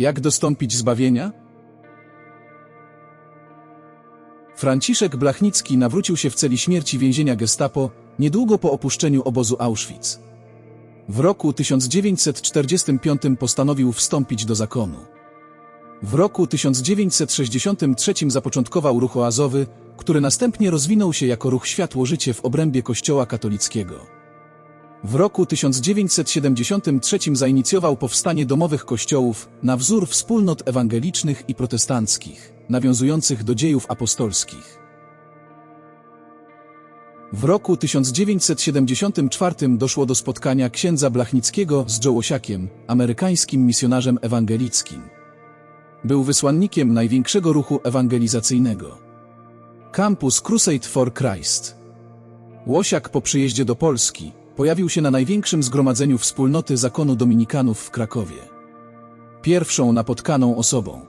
Jak dostąpić zbawienia? Franciszek Blachnicki nawrócił się w celi śmierci więzienia Gestapo niedługo po opuszczeniu obozu Auschwitz. W roku 1945 postanowił wstąpić do zakonu. W roku 1963 zapoczątkował ruch oazowy, który następnie rozwinął się jako ruch Światło-Życie w obrębie Kościoła katolickiego. W roku 1973 zainicjował powstanie domowych kościołów na wzór wspólnot ewangelicznych i protestanckich, nawiązujących do dziejów apostolskich. W roku 1974 doszło do spotkania księdza Blachnickiego z Jołosiakiem, amerykańskim misjonarzem ewangelickim. Był wysłannikiem największego ruchu ewangelizacyjnego. Campus Crusade for Christ. Łosiak po przyjeździe do Polski pojawił się na największym zgromadzeniu wspólnoty zakonu dominikanów w Krakowie. Pierwszą napotkaną osobą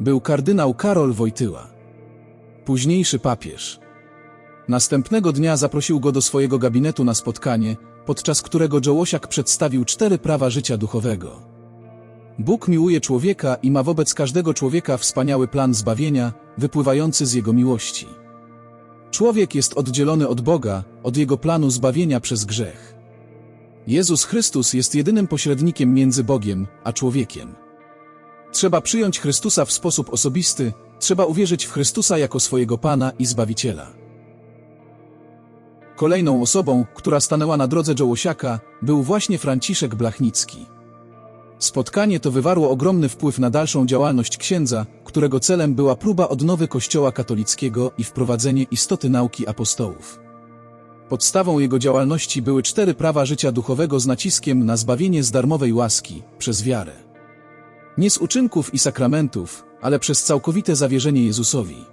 był kardynał Karol Wojtyła, późniejszy papież. Następnego dnia zaprosił go do swojego gabinetu na spotkanie, podczas którego Jołosiak przedstawił cztery prawa życia duchowego. Bóg miłuje człowieka i ma wobec każdego człowieka wspaniały plan zbawienia, wypływający z jego miłości. Człowiek jest oddzielony od Boga, od jego planu zbawienia przez grzech. Jezus Chrystus jest jedynym pośrednikiem między Bogiem a człowiekiem. Trzeba przyjąć Chrystusa w sposób osobisty, trzeba uwierzyć w Chrystusa jako swojego Pana i Zbawiciela. Kolejną osobą, która stanęła na drodze Jołosiaka, był właśnie Franciszek Blachnicki. Spotkanie to wywarło ogromny wpływ na dalszą działalność księdza, którego celem była próba odnowy Kościoła katolickiego i wprowadzenie istoty nauki apostołów. Podstawą jego działalności były cztery prawa życia duchowego z naciskiem na zbawienie z darmowej łaski, przez wiarę. Nie z uczynków i sakramentów, ale przez całkowite zawierzenie Jezusowi.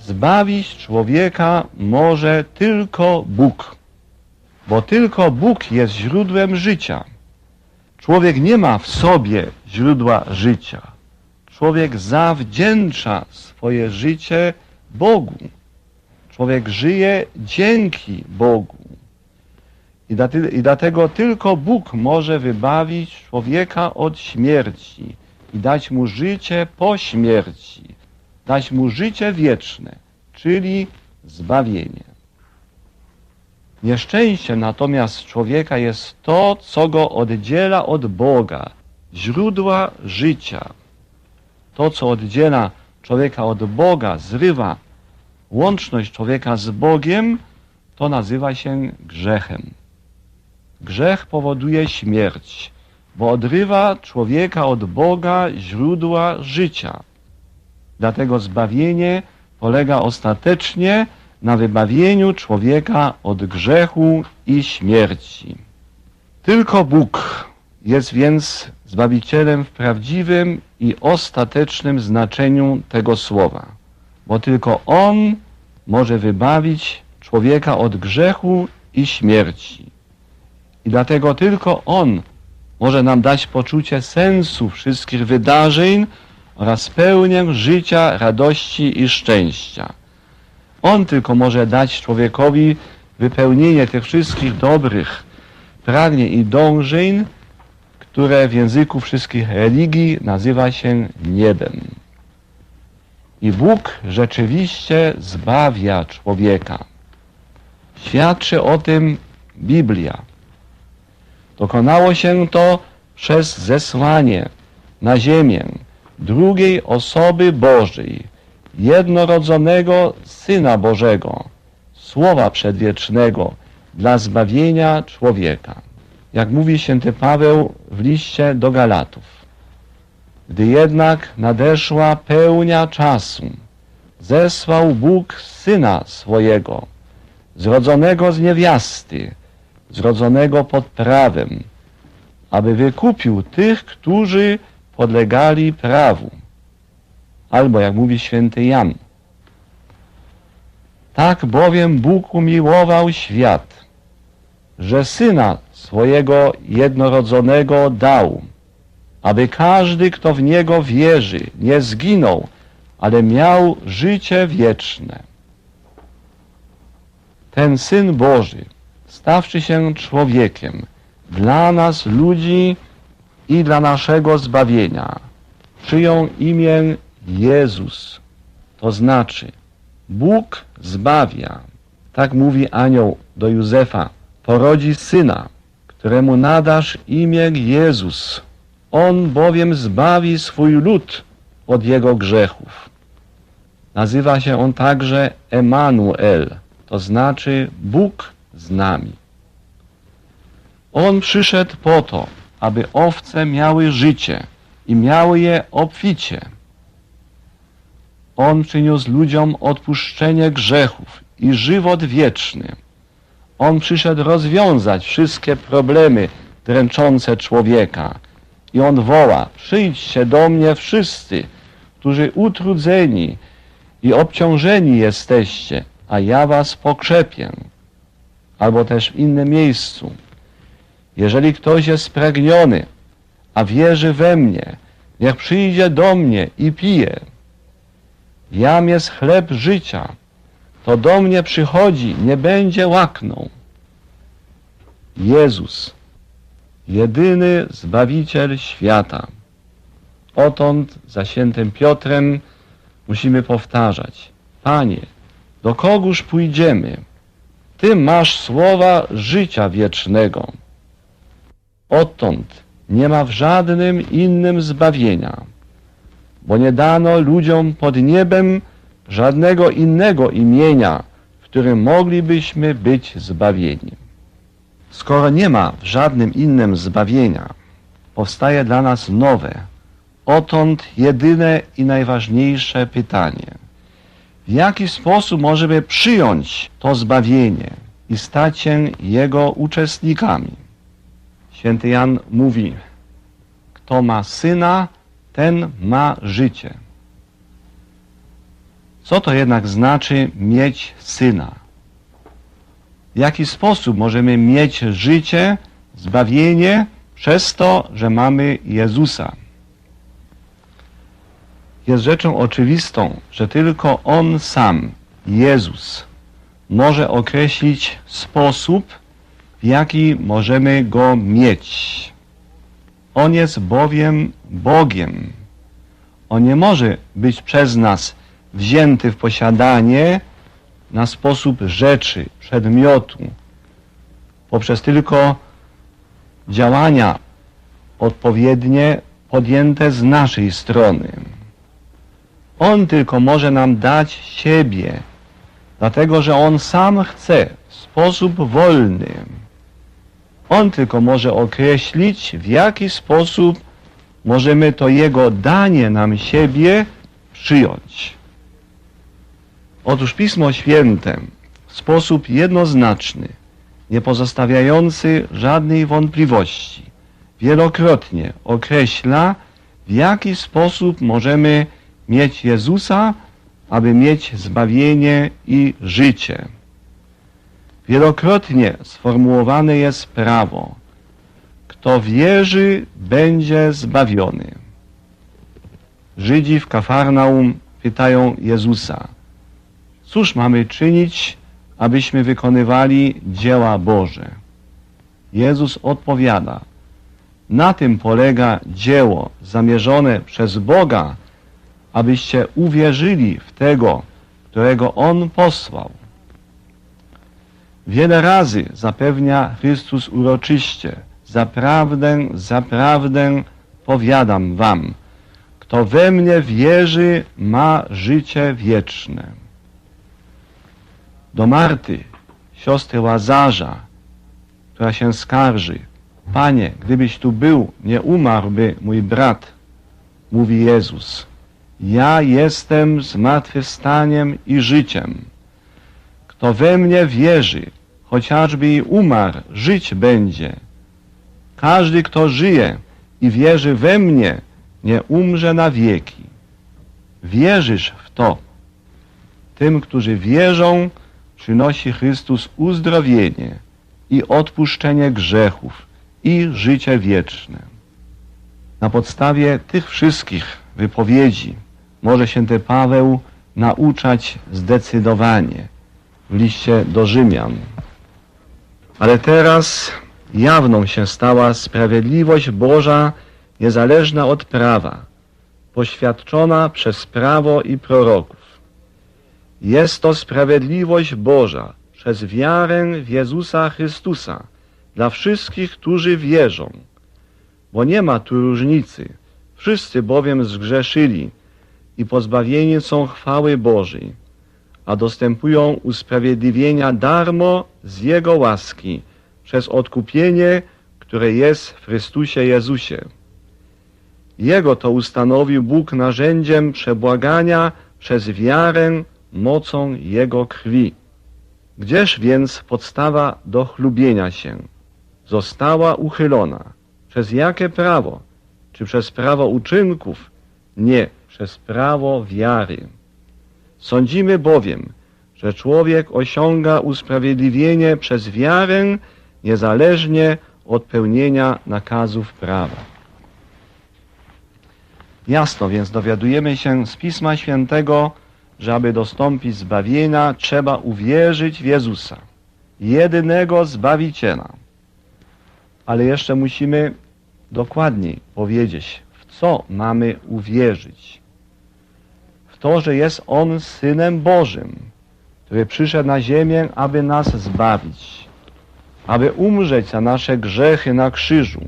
Zbawić człowieka może tylko Bóg, bo tylko Bóg jest źródłem życia. Człowiek nie ma w sobie źródła życia. Człowiek zawdzięcza swoje życie Bogu. Człowiek żyje dzięki Bogu. I dlaty- I dlatego tylko Bóg może wybawić człowieka od śmierci i dać mu życie po śmierci, dać mu życie wieczne, czyli zbawienie. Nieszczęściem natomiast człowieka jest to, co go oddziela od Boga, źródła życia. To, co oddziela człowieka od Boga, zrywa łączność człowieka z Bogiem, to nazywa się grzechem. Grzech powoduje śmierć, bo odrywa człowieka od Boga źródła życia. Dlatego zbawienie polega ostatecznie na wybawieniu człowieka od grzechu i śmierci. Tylko Bóg jest więc Zbawicielem w prawdziwym i ostatecznym znaczeniu tego słowa, bo tylko On może wybawić człowieka od grzechu i śmierci. I dlatego tylko On może nam dać poczucie sensu wszystkich wydarzeń oraz pełnię życia, radości i szczęścia. On tylko może dać człowiekowi wypełnienie tych wszystkich dobrych pragnień i dążeń, które w języku wszystkich religii nazywa się niebem. I Bóg rzeczywiście zbawia człowieka. Świadczy o tym Biblia. Dokonało się to przez zesłanie na ziemię drugiej osoby Bożej, jednorodzonego Syna Bożego, Słowa Przedwiecznego dla zbawienia człowieka. Jak mówi święty Paweł w liście do Galatów. Gdy jednak nadeszła pełnia czasu, zesłał Bóg Syna swojego, zrodzonego z niewiasty, zrodzonego pod prawem, aby wykupił tych, którzy podlegali prawu. Albo jak mówi święty Jan. Tak bowiem Bóg umiłował świat, że Syna swojego jednorodzonego dał, aby każdy, kto w Niego wierzy, nie zginął, ale miał życie wieczne. Ten Syn Boży, stawszy się człowiekiem, dla nas ludzi i dla naszego zbawienia. Przyjął imię Jezus, to znaczy Bóg zbawia. Tak mówi anioł do Józefa, porodzi syna, któremu nadasz imię Jezus. On bowiem zbawi swój lud od jego grzechów. Nazywa się on także Emanuel, to znaczy Bóg z nami. On przyszedł po to, aby owce miały życie i miały je obficie. On przyniósł ludziom odpuszczenie grzechów i żywot wieczny. On przyszedł rozwiązać wszystkie problemy dręczące człowieka. I on woła, przyjdźcie do mnie wszyscy, którzy utrudzeni i obciążeni jesteście, a ja was pokrzepię. Albo też w innym miejscu. Jeżeli ktoś jest spragniony, a wierzy we mnie, niech przyjdzie do mnie i pije. Jam jest chleb życia. To do mnie przychodzi, nie będzie łaknął. Jezus, jedyny Zbawiciel świata. Odtąd za świętym Piotrem musimy powtarzać. Panie, do kogóż pójdziemy? Ty masz słowa życia wiecznego. Odtąd nie ma w żadnym innym zbawienia, bo nie dano ludziom pod niebem żadnego innego imienia, w którym moglibyśmy być zbawieni. Skoro nie ma w żadnym innym zbawienia, powstaje dla nas nowe, odtąd jedyne i najważniejsze pytanie. W jaki sposób możemy przyjąć to zbawienie i stać się jego uczestnikami? Święty Jan mówi, kto ma syna, ten ma życie. Co to jednak znaczy mieć syna? W jaki sposób możemy mieć życie, zbawienie przez to, że mamy Jezusa? Jest rzeczą oczywistą, że tylko On sam, Jezus, może określić sposób, w jaki możemy Go mieć. On jest bowiem Bogiem. On nie może być przez nas wzięty w posiadanie na sposób rzeczy, przedmiotu, poprzez tylko działania odpowiednie podjęte z naszej strony. On tylko może nam dać siebie, dlatego że On sam chce w sposób wolny. On tylko może określić, w jaki sposób możemy to Jego danie nam siebie przyjąć. Otóż Pismo Święte w sposób jednoznaczny, nie pozostawiający żadnej wątpliwości, wielokrotnie określa, w jaki sposób możemy mieć Jezusa, aby mieć zbawienie i życie. Wielokrotnie sformułowane jest prawo. Kto wierzy, będzie zbawiony. Żydzi w Kafarnaum pytają Jezusa, cóż mamy czynić, abyśmy wykonywali dzieła Boże? Jezus odpowiada, na tym polega dzieło zamierzone przez Boga, abyście uwierzyli w tego, którego On posłał. Wiele razy zapewnia Chrystus uroczyście, zaprawdę, zaprawdę powiadam wam, kto we mnie wierzy, ma życie wieczne. Do Marty, siostry Łazarza, która się skarży, Panie, gdybyś tu był, nie umarłby mój brat, mówi Jezus. Ja jestem zmartwychwstaniem i życiem. Kto we mnie wierzy, chociażby i umarł, żyć będzie. Każdy, kto żyje i wierzy we mnie, nie umrze na wieki. Wierzysz w to. Tym, którzy wierzą, przynosi Chrystus uzdrowienie i odpuszczenie grzechów i życie wieczne. Na podstawie tych wszystkich wypowiedzi może święty Paweł nauczać zdecydowanie w liście do Rzymian. Ale teraz jawną się stała sprawiedliwość Boża niezależna od prawa, poświadczona przez prawo i proroków. Jest to sprawiedliwość Boża przez wiarę w Jezusa Chrystusa dla wszystkich, którzy wierzą, bo nie ma tu różnicy. Wszyscy bowiem zgrzeszyli i pozbawieni są chwały Bożej, a dostępują usprawiedliwienia darmo z Jego łaski przez odkupienie, które jest w Chrystusie Jezusie. Jego to ustanowił Bóg narzędziem przebłagania przez wiarę mocą Jego krwi. Gdzież więc podstawa do chlubienia się została uchylona? Przez jakie prawo? Czy przez prawo uczynków? Nie, przez prawo wiary. Sądzimy bowiem, że człowiek osiąga usprawiedliwienie przez wiarę niezależnie od pełnienia nakazów prawa. Jasno więc dowiadujemy się z Pisma Świętego, że aby dostąpić zbawienia, trzeba uwierzyć w Jezusa, jedynego Zbawiciela. Ale jeszcze musimy dokładniej powiedzieć, w co mamy uwierzyć. To, że jest On Synem Bożym, który przyszedł na ziemię, aby nas zbawić, aby umrzeć za nasze grzechy na krzyżu,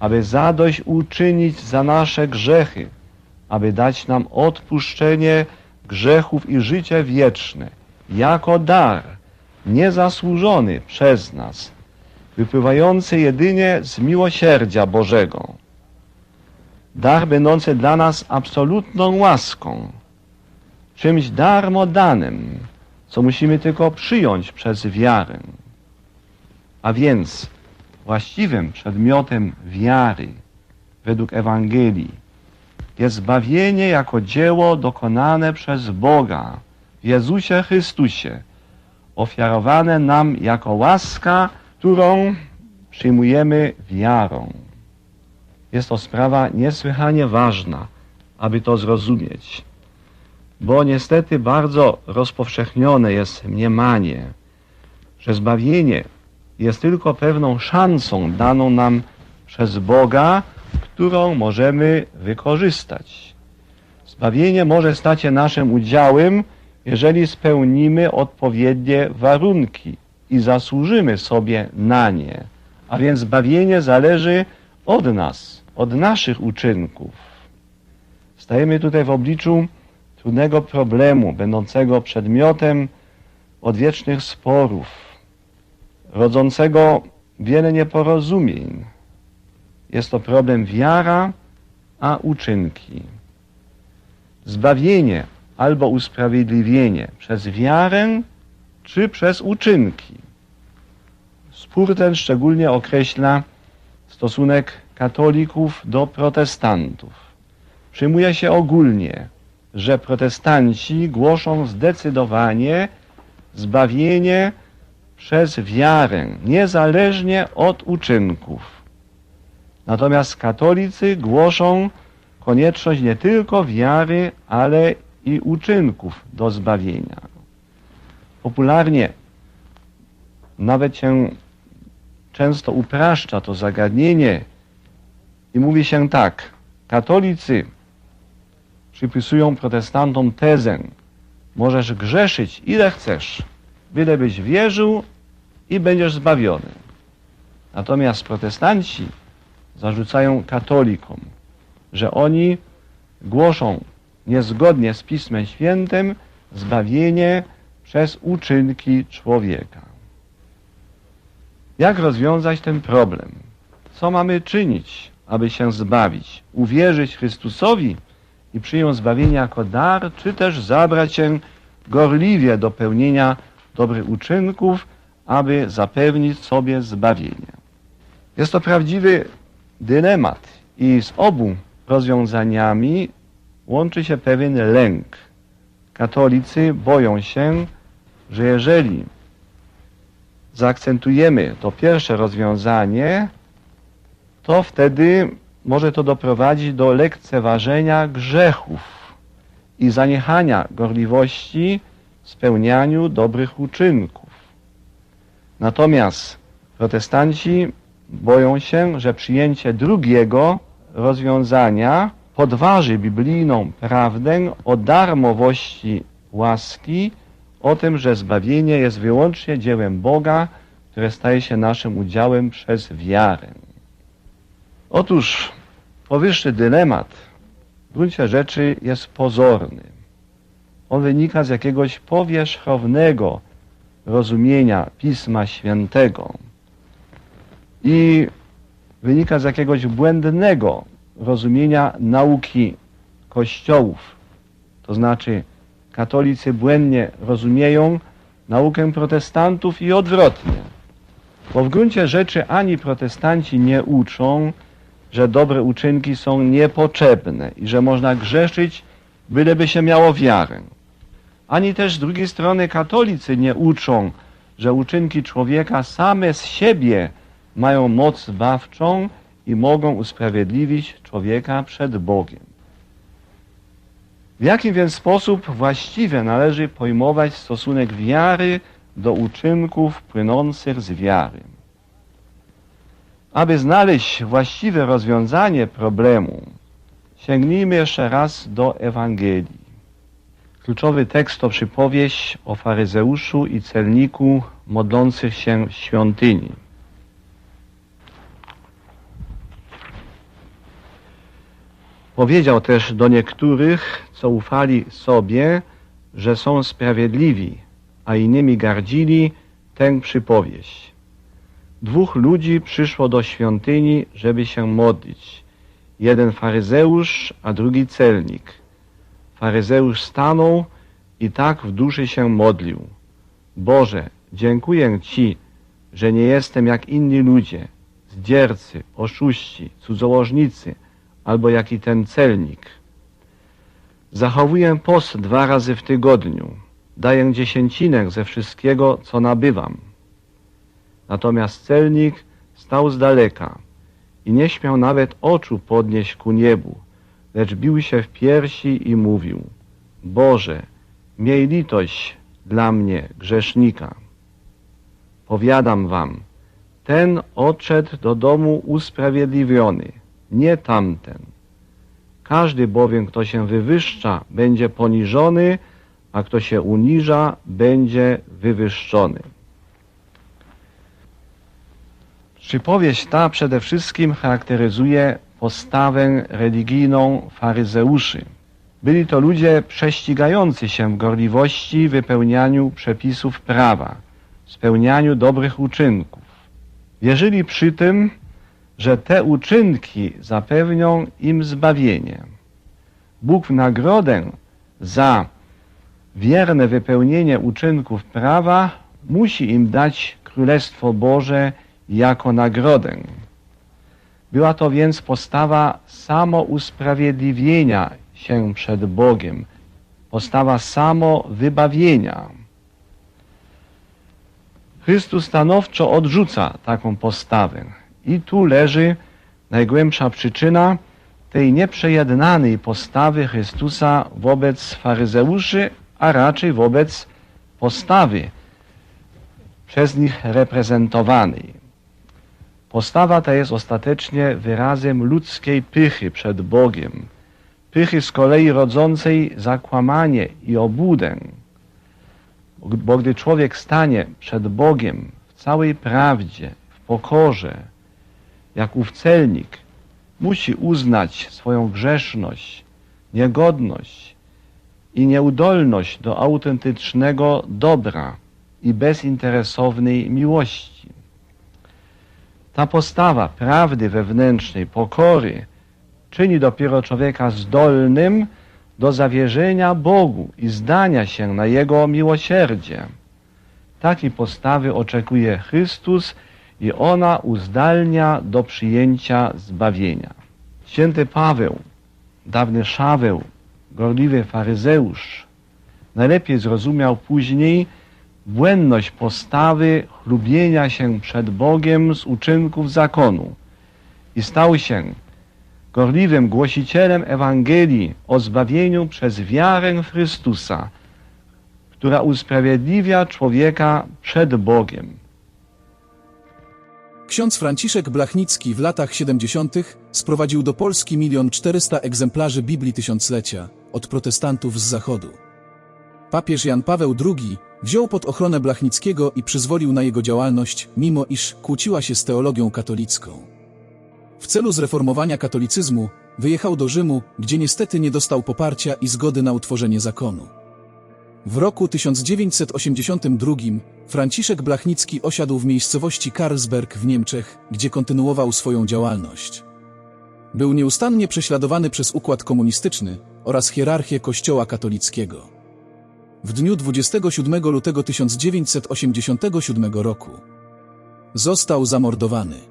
aby zadość uczynić za nasze grzechy, aby dać nam odpuszczenie grzechów i życie wieczne, jako dar, niezasłużony przez nas, wypływający jedynie z miłosierdzia Bożego. Dar będący dla nas absolutną łaską, czymś darmo danym, co musimy tylko przyjąć przez wiarę. A więc właściwym przedmiotem wiary według Ewangelii jest zbawienie jako dzieło dokonane przez Boga w Jezusie Chrystusie, ofiarowane nam jako łaska, którą przyjmujemy wiarą. Jest to sprawa niesłychanie ważna, aby to zrozumieć, bo niestety bardzo rozpowszechnione jest mniemanie, że zbawienie jest tylko pewną szansą daną nam przez Boga, którą możemy wykorzystać. Zbawienie może stać się naszym udziałem, jeżeli spełnimy odpowiednie warunki i zasłużymy sobie na nie. A więc zbawienie zależy od nas, od naszych uczynków. Stajemy tutaj w obliczu trudnego problemu, będącego przedmiotem odwiecznych sporów, rodzącego wiele nieporozumień. Jest to problem wiara, a uczynki. Zbawienie albo usprawiedliwienie przez wiarę, czy przez uczynki. Spór ten szczególnie określa stosunek katolików do protestantów. Przyjmuje się ogólnie, że protestanci głoszą zdecydowanie zbawienie przez wiarę, niezależnie od uczynków. Natomiast katolicy głoszą konieczność nie tylko wiary, ale i uczynków do zbawienia. Popularnie nawet się często upraszcza to zagadnienie i mówi się tak, katolicy przypisują protestantom tezę, możesz grzeszyć ile chcesz, byle byś wierzył i będziesz zbawiony. Natomiast protestanci zarzucają katolikom, że oni głoszą niezgodnie z Pismem Świętym zbawienie przez uczynki człowieka. Jak rozwiązać ten problem? Co mamy czynić, aby się zbawić? Uwierzyć Chrystusowi i przyjąć zbawienie jako dar, czy też zabrać się gorliwie do pełnienia dobrych uczynków, aby zapewnić sobie zbawienie? Jest to prawdziwy dylemat i z obu rozwiązaniami łączy się pewien lęk. Katolicy boją się, że jeżeli zaakcentujemy to pierwsze rozwiązanie, to wtedy może to doprowadzić do lekceważenia grzechów i zaniechania gorliwości w spełnianiu dobrych uczynków. Natomiast protestanci boją się, że przyjęcie drugiego rozwiązania podważy biblijną prawdę o darmowości łaski, o tym, że zbawienie jest wyłącznie dziełem Boga, które staje się naszym udziałem przez wiarę. Otóż powyższy dylemat w gruncie rzeczy jest pozorny. On wynika z jakiegoś powierzchownego rozumienia Pisma Świętego i wynika z jakiegoś błędnego rozumienia nauki kościołów. To znaczy katolicy błędnie rozumieją naukę protestantów i odwrotnie. Bo w gruncie rzeczy ani protestanci nie uczą, że dobre uczynki są niepotrzebne i że można grzeszyć, byleby się miało wiarę. Ani też z drugiej strony katolicy nie uczą, że uczynki człowieka same z siebie mają moc zbawczą i mogą usprawiedliwić człowieka przed Bogiem. W jaki więc sposób właściwie należy pojmować stosunek wiary do uczynków płynących z wiary? Aby znaleźć właściwe rozwiązanie problemu, sięgnijmy jeszcze raz do Ewangelii. Kluczowy tekst to przypowieść o faryzeuszu i celniku modlących się w świątyni. Powiedział też do niektórych, co ufali sobie, że są sprawiedliwi, a innymi gardzili, tę przypowieść. Dwóch ludzi przyszło do świątyni, żeby się modlić. Jeden faryzeusz, a drugi celnik. Faryzeusz stanął i tak w duszy się modlił. Boże, dziękuję Ci, że nie jestem jak inni ludzie, zdziercy, oszuści, cudzołożnicy, albo jak i ten celnik. Zachowuję post dwa razy w tygodniu, daję dziesięcinek ze wszystkiego, co nabywam. Natomiast celnik stał z daleka i nie śmiał nawet oczu podnieść ku niebu, lecz bił się w piersi i mówił, Boże, miej litość dla mnie, grzesznika. Powiadam wam, ten odszedł do domu usprawiedliwiony, nie tamten. Każdy bowiem, kto się wywyższa, będzie poniżony, a kto się uniża, będzie wywyższony. Przypowieść ta przede wszystkim charakteryzuje postawę religijną faryzeuszy. Byli to ludzie prześcigający się w gorliwości wypełnianiu przepisów prawa, spełnianiu dobrych uczynków. Wierzyli przy tym, że te uczynki zapewnią im zbawienie. Bóg w nagrodę za wierne wypełnienie uczynków prawa musi im dać Królestwo Boże jako nagrodę. Była to więc postawa samousprawiedliwienia się przed Bogiem, postawa samowybawienia. Chrystus stanowczo odrzuca taką postawę. I tu leży najgłębsza przyczyna tej nieprzejednanej postawy Chrystusa wobec faryzeuszy, a raczej wobec postawy przez nich reprezentowanej. Postawa ta jest ostatecznie wyrazem ludzkiej pychy przed Bogiem, pychy z kolei rodzącej zakłamanie i obudę. Bo gdy człowiek stanie przed Bogiem w całej prawdzie, w pokorze, jak ów celnik, musi uznać swoją grzeszność, niegodność i nieudolność do autentycznego dobra i bezinteresownej miłości. Ta postawa prawdy wewnętrznej, pokory, czyni dopiero człowieka zdolnym do zawierzenia Bogu i zdania się na Jego miłosierdzie. Takiej postawy oczekuje Chrystus i ona uzdalnia do przyjęcia zbawienia. Święty Paweł, dawny Szaweł, gorliwy faryzeusz, najlepiej zrozumiał później błędność postawy chlubienia się przed Bogiem z uczynków zakonu i stał się gorliwym głosicielem Ewangelii o zbawieniu przez wiarę Chrystusa, która usprawiedliwia człowieka przed Bogiem. Ksiądz Franciszek Blachnicki w latach 70. sprowadził do Polski milion 400 egzemplarzy Biblii Tysiąclecia od protestantów z Zachodu. Papież Jan Paweł II wziął pod ochronę Blachnickiego i przyzwolił na jego działalność, mimo iż kłóciła się z teologią katolicką. W celu zreformowania katolicyzmu wyjechał do Rzymu, gdzie niestety nie dostał poparcia i zgody na utworzenie zakonu. W roku 1982 Franciszek Blachnicki osiadł w miejscowości Karlsberg w Niemczech, gdzie kontynuował swoją działalność. Był nieustannie prześladowany przez układ komunistyczny oraz hierarchię Kościoła katolickiego. W dniu 27 lutego 1987 roku został zamordowany.